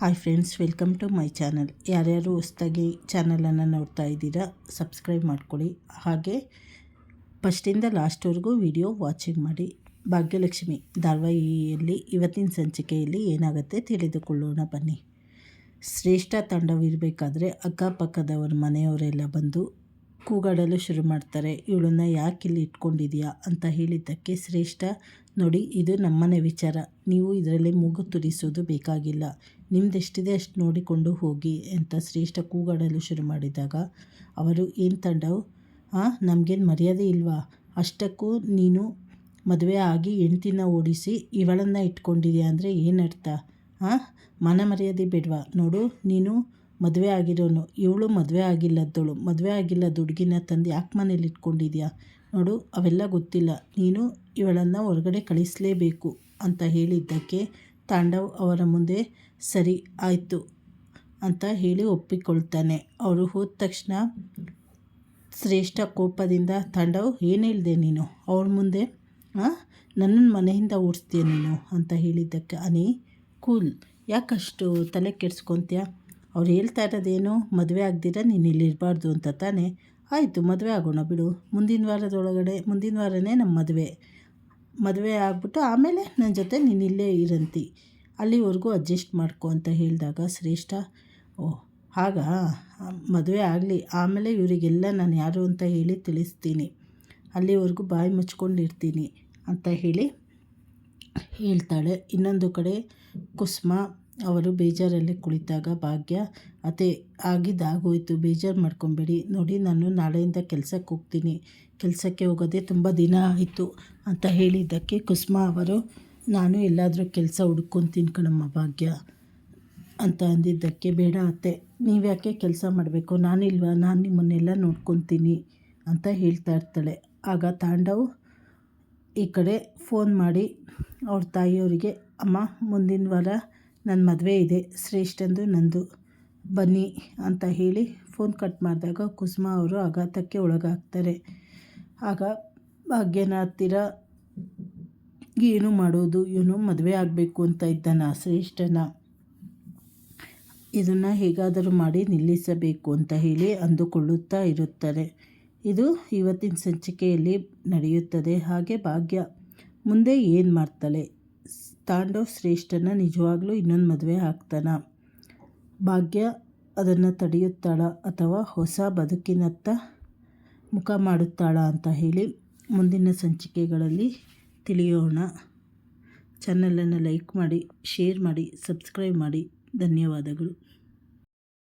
Hi friends welcome to my channel ಯಾರ್ಯಾರು ಹೊಸ್ದಾಗಿ ಚಾನಲನ್ನು ನೋಡ್ತಾ ಇದ್ದೀರಾ ಸಬ್ಸ್ಕ್ರೈಬ್ ಮಾಡ್ಕೊಳ್ಳಿ. ಹಾಗೆ ಫಸ್ಟಿಂದ ಲಾಸ್ಟ್ವರೆಗೂ ವಿಡಿಯೋ ವಾಚಿಂಗ್ ಮಾಡಿ. ಭಾಗ್ಯಲಕ್ಷ್ಮಿ, ಧಾರವಾಹಿಯಲ್ಲಿ, ಇವತ್ತಿನ ಸಂಚಿಕೆಯಲ್ಲಿ ಏನಾಗುತ್ತೆ ತಿಳಿದುಕೊಳ್ಳೋಣ ಬನ್ನಿ. ಶ್ರೇಷ್ಠ ತಂಡವಿರಬೇಕಾದ್ರೆ ಅಕ್ಕಪಕ್ಕದವರ ಮನೆಯವರೆಲ್ಲ ಬಂದು ಕೂಗಾಡಲು ಶುರು ಮಾಡ್ತಾರೆ. ಇವಳನ್ನ ಯಾಕೆ ಇಲ್ಲಿ ಇಟ್ಕೊಂಡಿದ್ಯಾ? ಅಂತ ಹೇಳಿದ್ದಕ್ಕೆ ಶ್ರೇಷ್ಠ, ನೋಡಿ, ಇದು ನಮ್ಮನೆ ವಿಚಾರ. ನೀವು ಇದರಲ್ಲಿ ಮೂಗು ತುರಿಸೋದು ಬೇಕಾಗಿಲ್ಲ. ನಿಮ್ದೆಷ್ಟಿದೆ ಅಷ್ಟು ನೋಡಿಕೊಂಡು ಹೋಗಿ ಅಂತ ಶ್ರೇಷ್ಠ ಕೂಗಾಡಲು ಶುರು ಮಾಡಿದಾಗ, ಅವರು ಏನು ತಂಡವು? ಹಾಂ ನಮಗೇನು ಮರ್ಯಾದೆ ಇಲ್ವಾ? ಅಷ್ಟಕ್ಕೂ ನೀನು ಮದುವೆ ಆಗಿ ಹೆಂಡ್ತಿನ ಓಡಿಸಿ ಇವಳನ್ನು ಇಟ್ಕೊಂಡಿದ್ಯಾ ಅಂದರೆ ಏನರ್ಥ ಹಾಂ ಮನ ಮರ್ಯಾದೆ ಬೇಡವಾ? ನೋಡು, ನೀನು ಮದುವೆ ಆಗಿರೋನು. ಇವಳು ಮದುವೆ ಆಗಿಲ್ಲದ್ದಳು. ಮದುವೆ ಆಗಿಲ್ಲದ ಹುಡುಗಿನ ತಂದು ಯಾಕೆ ಮನೇಲಿ ಇಟ್ಕೊಂಡಿದ್ಯಾ? ನೋಡು, ಅವೆಲ್ಲ ಗೊತ್ತಿಲ್ಲ. ನೀನು ಇವಳನ್ನು ಹೊರಗಡೆ ಕಳಿಸಲೇಬೇಕು ಅಂತ ಹೇಳಿದ್ದಕ್ಕೆ ತಾಂಡವ್ ಅವರ ಮುಂದೆ, ಸರಿ, ಆಯಿತು ಅಂತ ಹೇಳಿ ಒಪ್ಪಿಕೊಳ್ತಾನೆ. ಅವರು ಹೋದ ತಕ್ಷಣ ಶ್ರೇಷ್ಠ ಕೋಪದಿಂದ, ತಾಂಡವ್, ಏನು ಹೇಳಿದೆ ನೀನು? ಅವಳ ಮುಂದೆ ನನ್ನನ್ನು ಮನೆಯಿಂದ ಓಡಿಸ್ತೀಯ ನೀನು? ಅಂತ ಹೇಳಿದ್ದಕ್ಕೆ, ಅನಿ, ಕೂಲ್. ಯಾಕಷ್ಟು ತಲೆ ಕೆಡ್ಸ್ಕೊತೀಯ? ಅವ್ರು ಹೇಳ್ತಾ ಇರೋದೇನು, ಮದುವೆ ಆಗ್ದಿರ ನೀನು ಇಲ್ಲಿ ಇರಬಾರ್ದು ಅಂತ ತಾನೆ? ಆಯಿತು, ಮದುವೆ ಆಗೋಣ ಬಿಡು. ಮುಂದಿನ ವಾರದೊಳಗಡೆ, ಮುಂದಿನ ವಾರನೇ ನಮ್ಮ ಮದುವೆ. ಮದುವೆ ಆಗ್ಬಿಟ್ಟು ಆಮೇಲೆ ನನ್ನ ಜೊತೆ ನೀನು ಇಲ್ಲೇ ಇರಂತಿ. ಅಲ್ಲಿವರೆಗೂ ಅಡ್ಜಸ್ಟ್ ಮಾಡ್ಕೊ ಅಂತ ಹೇಳಿದಾಗ ಶ್ರೇಷ್ಠ, ಓ ಆಗ ಮದುವೆ ಆಗಲಿ. ಆಮೇಲೆ ಇವರಿಗೆಲ್ಲ ನಾನು ಯಾರು ಅಂತ ಹೇಳಿ ತಿಳಿಸ್ತೀನಿ. ಅಲ್ಲಿವರೆಗೂ ಬಾಯಿ ಮುಚ್ಕೊಂಡಿರ್ತೀನಿ ಅಂತ ಹೇಳಿ ಹೇಳ್ತಾಳೆ. ಇನ್ನೊಂದು ಕಡೆ ಕುಸುಮ ಅವರು ಬೇಜಾರಲ್ಲಿ ಕುಳಿತಾಗ ಭಾಗ್ಯ ಅದೇ ಆಗಿದ್ದಾಗೋಯ್ತು ಬೇಜಾರು ಮಾಡ್ಕೊಬೇಡಿ. ನೋಡಿ, ನಾನು ನಾಳೆಯಿಂದ ಕೆಲಸಕ್ಕೆ ಹೋಗ್ತೀನಿ. ಕೆಲಸಕ್ಕೆ ಹೋಗೋದೇ ತುಂಬ ದಿನ ಆಯಿತು, ಅಂತ ಹೇಳಿದ್ದಕ್ಕೆ ಕುಸುಮ ಅವರು, ನಾನು ಎಲ್ಲಾದರೂ ಕೆಲಸ ಹುಡ್ಕೊತೀನಿ ಕಣಮ್ಮ ಭಾಗ್ಯ, ಅಂತ ಅಂದಿದ್ದಕ್ಕೆ, ಬೇಡ ಅತ್ತೆ, ನೀವ್ಯಾಕೆ ಕೆಲಸ ಮಾಡಬೇಕು? ನಾನಿಲ್ವಾ? ನಾನು ನಿಮ್ಮನ್ನೆಲ್ಲ ನೋಡ್ಕೊತೀನಿ, ಅಂತ ಹೇಳ್ತಾ ಇರ್ತಾಳೆ. ಆಗ ತಾಂಡವ್ ಈ ಕಡೆ ಫೋನ್ ಮಾಡಿ, ಅವ್ರ ತಾಯಿಯವರಿಗೆ, ಅಮ್ಮ, ಮುಂದಿನ ವಾರ ನನ್ನ ಮದುವೆ ಇದೆ ಶ್ರೇಷ್ಠಂದು ನಂದು. ಬನ್ನಿ ಅಂತ ಹೇಳಿ ಫೋನ್ ಕಟ್ ಮಾಡಿದಾಗ ಕುಸುಮ ಅವರು ಆಘಾತಕ್ಕೆ ಒಳಗಾಗ್ತಾರೆ. ಆಗ ಭಾಗ್ಯನ ಹತ್ತಿರ ಏನು ಮಾಡೋದು? ಇವನು ಮದುವೆ ಆಗಬೇಕು ಅಂತ ಇದ್ದಾನ, ಶ್ರೇಷ್ಠನ. ಇದನ್ನು ಹೇಗಾದರೂ ಮಾಡಿ ನಿಲ್ಲಿಸಬೇಕು ಅಂತ ಹೇಳಿ ಅಂದುಕೊಳ್ಳುತ್ತಾ ಇರುತ್ತಾರೆ. ಇದು ಇವತ್ತಿನ ಸಂಚಿಕೆಯಲ್ಲಿ ನಡೆಯುತ್ತದೆ. ಹಾಗೆ ಭಾಗ್ಯ ಮುಂದೆ ಏನು ಮಾಡ್ತಾಳೆ? ತಾಂಡವ್ ಶ್ರೇಷ್ಠನ ನಿಜವಾಗ್ಲೂ ಇನ್ನೊಂದು ಮದುವೆ ಆಗ್ತಾನ. ಭಾಗ್ಯ ಅದನ್ನು ತಡೆಯುತ್ತಾಳ ಅಥವಾ ಹೊಸ ಬದುಕಿನತ್ತ ಮುಖ ಮಾಡುತ್ತಾಳ ಅಂತ ಹೇಳಿ ಮುಂದಿನ ಸಂಚಿಕೆಗಳಲ್ಲಿ ತಿಳಿಯೋಣ. ಚಾನಲನ್ನು ಲೈಕ್ ಮಾಡಿ, ಶೇರ್ ಮಾಡಿ, ಸಬ್ಸ್ಕ್ರೈಬ್ ಮಾಡಿ. ಧನ್ಯವಾದಗಳು.